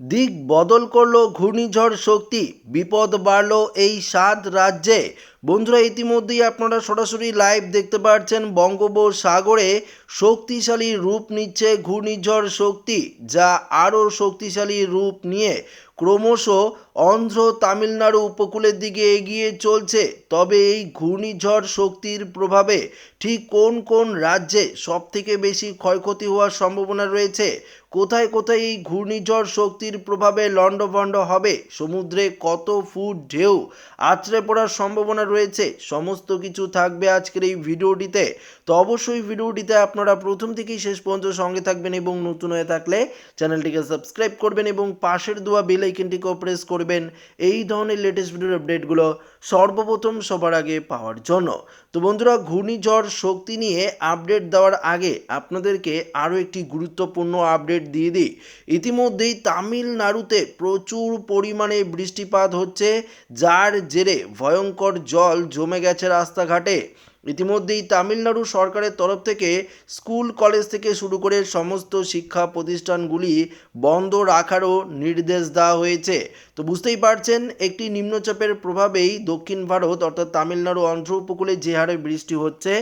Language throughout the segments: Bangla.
দিক বদল করল ঘূর্ণিঝড় শক্তি বিপদ বাড়ল এই সাত রাজ্যে। বন্ধুরা, ইতিমধ্যেই আপনারা সরাসরি লাইভ দেখতে পাচ্ছেন বঙ্গোপসাগরে শক্তিশালী রূপ নিচ্ছে ঘূর্ণিঝড় শক্তি, যা আরও শক্তিশালী রূপ নিয়ে ক্রমশ অন্ধ্র তামিলনাড়ু উপকূলের দিকে এগিয়ে চলছে। তবে এই ঘূর্ণিঝড় শক্তির প্রভাবে ঠিক কোন কোন রাজ্যে সবথেকে বেশি ক্ষয়ক্ষতি হওয়ার সম্ভাবনা রয়েছে? কোথায় কোথায় এই ঘূর্ণিঝড় শক্তির প্রভাবে লণ্ডভণ্ড হবে? সমুদ্রে কত ফুট ঢেউ আছড়ে পড়ার সম্ভাবনা রয়েছে, সমস্ত কিছু থাকবে আজকের এই ভিডিওটিতে। তো অবশ্যই ভিডিওটিতে আপনারা প্রথম থেকেই শেষ পর্যন্ত সঙ্গে থাকবেন এবং নতুন হয়ে থাকলে চ্যানেলটিকে সাবস্ক্রাইব করবেন এবং পাশের দোয়া বেল আইকনটিকেও প্রেস করবেন। এই ধরনের লেটেস্ট ভিডিওর আপডেটগুলো সর্বপ্রথম সবার আগে পাওয়ার জন্য। তো বন্ধুরা, ঘূর্ণিঝড় শক্তি নিয়ে আপডেট দেওয়ার আগে আপনাদেরকে আরও একটি গুরুত্বপূর্ণ আপডেট দিয়ে দিই। ইতিমধ্যেই তামিলনাড়ুতে প্রচুর পরিমাণে বৃষ্টিপাত হচ্ছে, যার জেরে ভয়ঙ্কর জল জমে গেছে রাস্তাঘাটে। ইতিমধ্যেই তামিলনাড়ু সরকারের তরফ থেকে স্কুল, কলেজ থেকে শুরু করে সমস্ত শিক্ষা প্রতিষ্ঠানগুলি বন্ধ রাখারও নির্দেশ দেওয়া হয়েছে। তো বুঝতেই পারছেন, একটি নিম্নচাপের প্রভাবেই দক্ষিণ ভারত অর্থাৎ তামিলনাড়ু অন্ধ্র উপকূলে যে হারে বৃষ্টি হচ্ছে,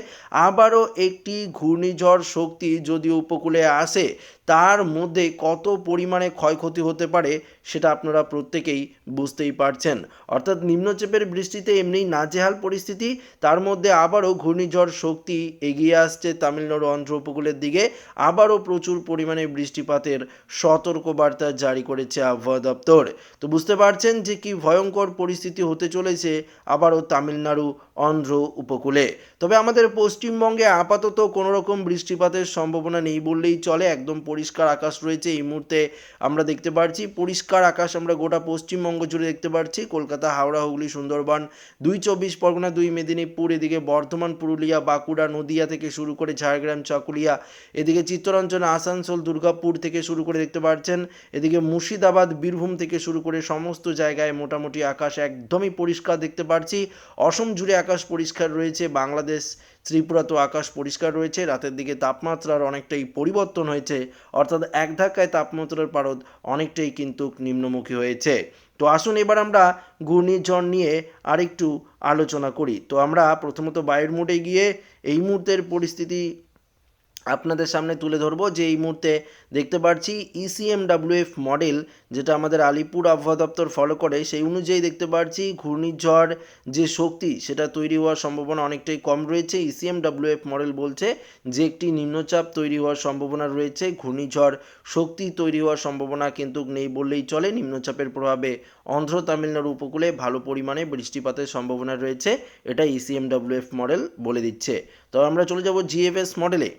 আবারও একটি ঘূর্ণিঝড় শক্তি যদি উপকূলে আসে, তার মধ্যে কত পরিমাণে ক্ষয়ক্ষতি হতে পারে সেটা আপনারা প্রত্যেকেই বুঝতেই পারছেন। অর্থাৎ নিম্নচাপের বৃষ্টিতে এমনি নাজেহাল পরিস্থিতি, তার মধ্যে আবারও ঘূর্ণিঝড় শক্তি এগিয়ে আসছে তামিলনাড়ু অন্ধ্র উপকূলের দিকে। আবারও প্রচুর পরিমাণে বৃষ্টিপাতের সতর্কবার্তা জারি করেছে আবহাওয়া দপ্তর। তো বুঝতে পারছেন যে কি ভয়ঙ্কর পরিস্থিতি হতে চলেছে আবারও তামিলনাড়ু অন্ধ্র উপকূলে। তবে আমাদের পশ্চিমবঙ্গে আপাতত কোনো রকম বৃষ্টিপাতের সম্ভাবনা নেই বললেই চলে। একদম পরিষ্কার আকাশ রয়েছে এই মুহূর্তে আমরা দেখতে পাচ্ছি পরিষ্কার আকাশ আমরা গোটা পশ্চিমবঙ্গ জুড়ে দেখতে পাচ্ছি কলকাতা, হাওড়া, হুগলি, সুন্দরবন, দুই চব্বিশ পরগনা, দুই মেদিনীপুর, এদিকে বর্ধমান পুরুলিয়া, বাঁকুড়া, নদিয়া থেকে শুরু করে ঝাড়গ্রাম, চাকুলিয়া, এদিকে চিত্তরঞ্জন, আসানসোল, দুর্গাপুর থেকে শুরু করে দেখতে পাচ্ছেন এদিকে মুর্শিদাবাদ, বীরভূম থেকে শুরু করে সমস্ত জায়গায় মোটামুটি আকাশ একদমই পরিষ্কার দেখতে পাচ্ছি অসম জুড়ে আকাশ পরিষ্কার রয়েছে, বাংলাদেশ, ত্রিপুরা তো আকাশ পরিষ্কার রয়েছে, রাতের দিকে তাপমাত্রার অনেকটাই পরিবর্তন হয়েছে, অর্থাৎ এক ধাক্কায় তাপমাত্রার পারদ অনেকটাই কিন্তু নিম্নমুখী হয়েছে। তো আসুন এবার আমরা ঘূর্ণিঝড় নিয়ে আরেকটু আলোচনা করি। তো আমরা প্রথমত বায়ুর মোডে গিয়ে এই মুহূর্তের পরিস্থিতি আপনাদের সামনে তুলে ধরবো যে এই মুহূর্তে দেখতে পাচ্ছি E ইসিএমডাব্লিউএফ মডেল যেটা আমাদের আলিপুর আবহাওয়া দপ্তর ফলো করে, সেই অনুযায়ী দেখতে পাচ্ছি ঘূর্ণিঝড় যে শক্তি সেটা তৈরি হওয়ার সম্ভাবনা অনেকটাই কম রয়েছে। E ইসিএমডাব্লিউএফ মডেল বলছে যে একটি নিম্নচাপ তৈরি হওয়ার সম্ভাবনা রয়েছে, ঘূর্ণিঝড় শক্তি তৈরি হওয়ার সম্ভাবনা কিন্তু নেই বললেই চলে। নিম্নচাপের প্রভাবে অন্ধ্র, তামিলনাড়ু উপকূলে ভালো পরিমাণে বৃষ্টিপাতের সম্ভাবনা রয়েছে এটা E ইসিএমডাব্লিউএফ মডেল বলে দিচ্ছে। তো আমরা চলে যাব জিএফএস মডেলে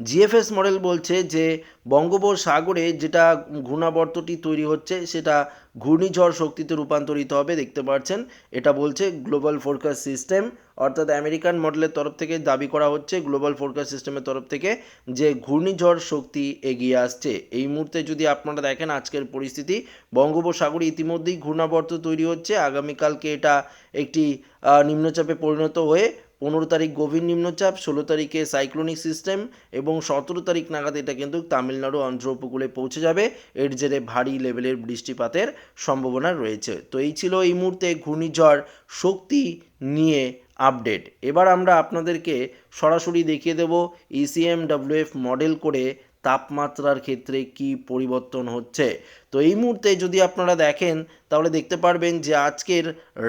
জিএফএস মডেল বলছে যে বঙ্গোপসাগরে যেটা ঘূর্ণাবর্তটি তৈরি হচ্ছে, সেটা ঘূর্ণিঝড় শক্তিতে রূপান্তরিত হবে, দেখতে পাচ্ছেন। এটা বলছে গ্লোবাল ফোরকাস্ট সিস্টেম অর্থাৎ আমেরিকান মডেলের তরফ থেকে দাবি করা হচ্ছে গ্লোবাল ফোরকাস্ট সিস্টেমের তরফ থেকে যে ঘূর্ণিঝড় শক্তি এগিয়ে আসছে। এই মুহূর্তে যদি আপনারা দেখেন আজকের পরিস্থিতি, বঙ্গোপসাগরে ইতিমধ্যেই ঘূর্ণাবর্ত তৈরি হচ্ছে। আগামীকালকে এটা একটি নিম্নচাপে পরিণত হয়ে পনেরো তারিখ গভীর নিম্নচাপ, ষোলো তারিখে সাইক্লোনিক সিস্টেম এবং সতেরো তারিখ নাগাদ এটা কিন্তু তামিলনাড়ু অন্ধ্র উপকূলে পৌঁছে যাবে। এর জেরে ভারী লেভেলের বৃষ্টিপাতের সম্ভাবনা রয়েছে। তো এই ছিল এই মুহূর্তে ঘূর্ণিঝড় শক্তি নিয়ে আপডেট এবার আমরা আপনাদেরকে সরাসরি দেখিয়ে দেব ইসিএম ডাব্লিউএফ মডেল করে তাপমাত্রার ক্ষেত্রে কি পরিবর্তন হচ্ছে? তো এই মুহূর্তে যদি আপনারা দেখেন, তাহলে দেখতে পারবেন যে আজকের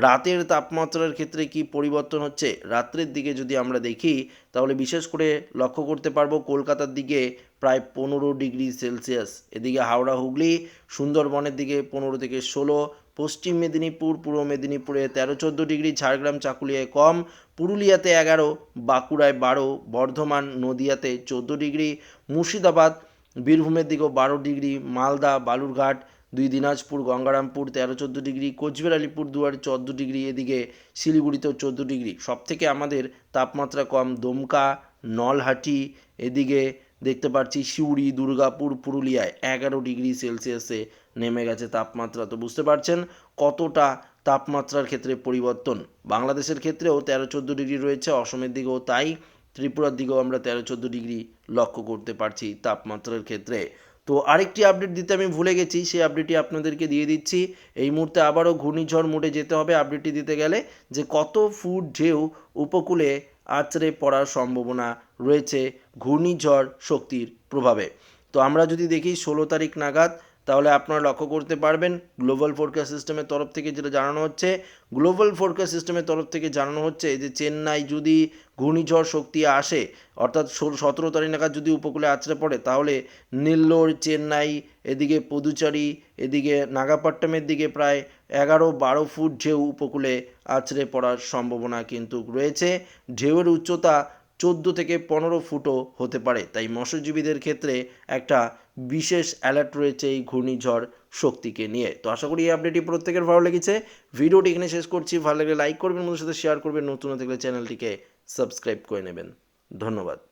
রাতের তাপমাত্রার ক্ষেত্রে কি পরিবর্তন হচ্ছে। রাত্রের দিকে যদি আমরা দেখি, তাহলে বিশেষ করে লক্ষ্য করতে পারব কলকাতার দিকে প্রায় পনেরো ডিগ্রি সেলসিয়াস। এদিকে হাওড়া হুগলি সুন্দরবনের দিকে পনেরো থেকে ষোলো পশ্চিম মেদিনীপুর, পূর্ব মেদিনীপুরে তেরো চোদ্দ ডিগ্রি, ঝাড়গ্রাম, চাকুলিয়ায় কম, পুরুলিয়াতে এগারো, বাঁকুড়ায় বারো, বর্ধমান, নদিয়াতে চোদ্দ ডিগ্রি, মুর্শিদাবাদ, বীরভূমের দিকেও বারো ডিগ্রি, মালদা, বালুরঘাট, দুই দিনাজপুর, গঙ্গারামপুর তেরো চোদ্দ ডিগ্রি, কোচবিহার, আলিপুর দুয়ার চোদ্দ ডিগ্রি, এদিকে শিলিগুড়িতেও চোদ্দ ডিগ্রি। সব থেকে আমাদের তাপমাত্রা কম, দমকা, নলহাটি, এদিকে দেখতে পাচ্ছি সিউড়ি, দুর্গাপুর, পুরুলিয়ায় এগারো ডিগ্রি সেলসিয়াসে নেমে গেছে তাপমাত্রা। তো বুঝতে পারছেন কতটা তাপমাত্রার ক্ষেত্রে পরিবর্তন? বাংলাদেশের ক্ষেত্রেও তেরো চোদ্দ ডিগ্রি রয়েছে, অসমের দিকেও তাই, ত্রিপুরার দিকেও আমরা তেরো চোদ্দ ডিগ্রি লক্ষ্য করতে পারছি তাপমাত্রার ক্ষেত্রে। তো আরেকটি আপডেট দিতে আমি ভুলে গেছি, সেই আপডেটটি আপনাদেরকে দিয়ে দিচ্ছি। এই মুহূর্তে আবারও ঘূর্ণিঝড় মোডে যেতে হবে আপডেটটি দিতে গেলে যে কত ফুট ঢেউ উপকূলে আছড়ে পড়ার সম্ভাবনা রয়েছে ঘূর্ণিঝড় শক্তির প্রভাবে। তো আমরা যদি দেখি ষোলো তারিখ নাগাদ তাহলে আপনারা লক্ষ্য করতে পারবেন গ্লোবাল ফোরকাস্ট সিস্টেমের তরফ থেকে যেটা জানানো হচ্ছে গ্লোবাল ফোরকাস্ট সিস্টেমের তরফ থেকে জানানো হচ্ছে যে চেন্নাই যদি ঘূর্ণিঝড় শক্তি আসে, অর্থাৎ সতেরো তারিখ নাগাদ যদি উপকূলে আছড়ে পড়ে, তাহলে নেল্লোর, চেন্নাই, এদিকে পুদুচারি, এদিকে নাগাপট্টমের দিকে প্রায় এগারো, বারো ফুট ঢেউ উপকূলে আছড়ে পড়ার সম্ভাবনা কিন্তু রয়েছে। ঢেউয়ের উচ্চতা চোদ্দ থেকে পনেরো ফুটও হতে পারে। তাই মৎস্যজীবীদের ক্ষেত্রে একটা বিশেষ অ্যালার্ট রয়েছে এই ঘূর্ণিঝড় শক্তিকে নিয়ে। তো আশা করি এই আপডেটটি প্রত্যেকের ভালো লেগেছে। ভিডিওটি এখানে শেষ করছি। ভালো লাগলে লাইক করবেন, বন্ধুদের সাথে শেয়ার করবেন। নতুন থাকলে চ্যানেলটিকে সাবস্ক্রাইব করে নেবেন। ধন্যবাদ।